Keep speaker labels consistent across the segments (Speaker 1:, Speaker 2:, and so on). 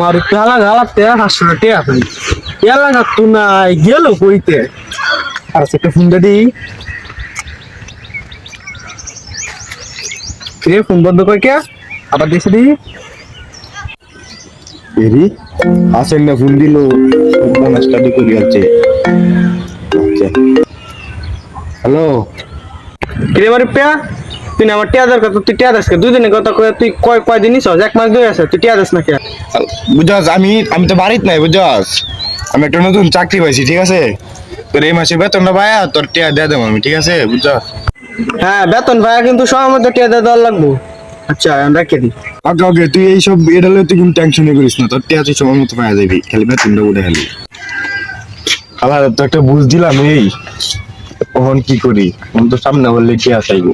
Speaker 1: মারু পেলা গালাতে হাসছো টিয়া পাই এলাকা তো নাই গেল কইতে। আর একটা ফোন দে রে ফোন বন্ধ কই কে? আবার দিছে দি।
Speaker 2: এরি আসেন না ফোন দিল। কোন স্টাডি করি আছে হ্যালো
Speaker 1: কিরে মারি পেয়া? তুই আমার টিয়া দরকার তুই টিয়া দাস দুই দিনের কথা কয়ে তুই কয় কয় দিনই এক মাস দুই আছে তুই টিয়া দাস না কে?
Speaker 2: বুঝাস আমি আমি তো বাড়িতে নাই বুঝাস আমি একটা নতুন চাকরি পাইছি ঠিক আছে? তোর এই মাসে বেতনটা পায়া তোর টিয়া দিয়ে দেবো আমি ঠিক আছে? বুঝাস
Speaker 1: হ্যাঁ বেতন ভাইয়া কিন্তু সময় মতো টিয়া দিয়ে দেওয়ার লাগবো। আচ্ছা আমি রেখে দিই।
Speaker 2: ওকে ওকে তুই এইসব এটা লইতে কিন্তু টেনশনই করিস না তোর টিয়া তুই সময় মতো পাওয়া যাবি খালি বেতনটা উঠে খালি আবার তো একটা বুঝ দিলাম এই। কখন কি করি? এখন তো সামনে বললে টিয়া চাইব।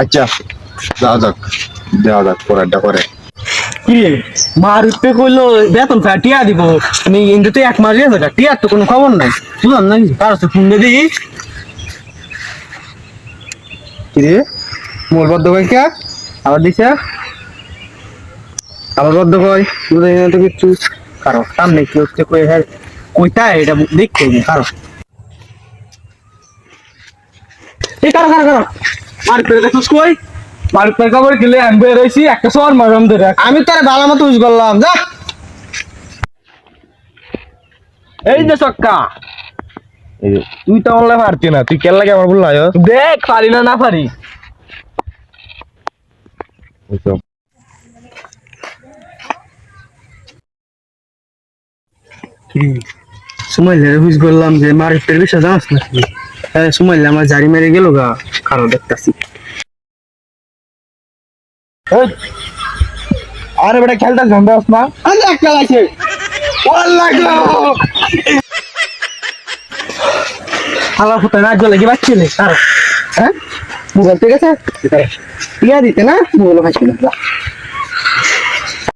Speaker 2: আচ্ছা যাওয়া যাক দেওয়া যাক পরেরটা করে।
Speaker 1: কিরে মারুতে কইলো বেতন টিয়া দিব। আমি তো এক মাস গেছে টিয়ার তো কোনো খবর নাই। বুঝলাম না কার আছে ফোন দিয়ে দিই কিরে? মোর বদ্ধ কই কে? আবার দিছে? আবার বদ্ধ কই? বুঝাই না তো কিচ্ছু। কারও সামনে কি হচ্ছে কই হ্যাঁ কইতা এটা দেখতে কারও। এই কারও কারও কারও। মার পেরে দেখছিস কই? মার পেরে খবর গেলে আমি বের হইছি একটা সর মারাম ধরে আমি তোর ভালো মতো ইউজ করলাম যা। এই যে সক্কা।
Speaker 2: তুই তো অনলাইন পারতি না তুই কেন লাগে আমার বললা
Speaker 1: দেখ পারি না না পারি। সময় লেগে বুঝ করলাম যে মারের পের বিষয় জানাস না হ্যাঁ সময় আমার জারি মেরে গেল গা কারও দেখতাছি।
Speaker 2: আরে বেটা খেলতে জানতাস না।
Speaker 1: আমি একটা লাগছে আমার ফুটা না জলে কি বাচ্চা হ্যাঁ মোবাইল ঠিক আছে। ইয়া দিতে না মোবাইল খাইছিল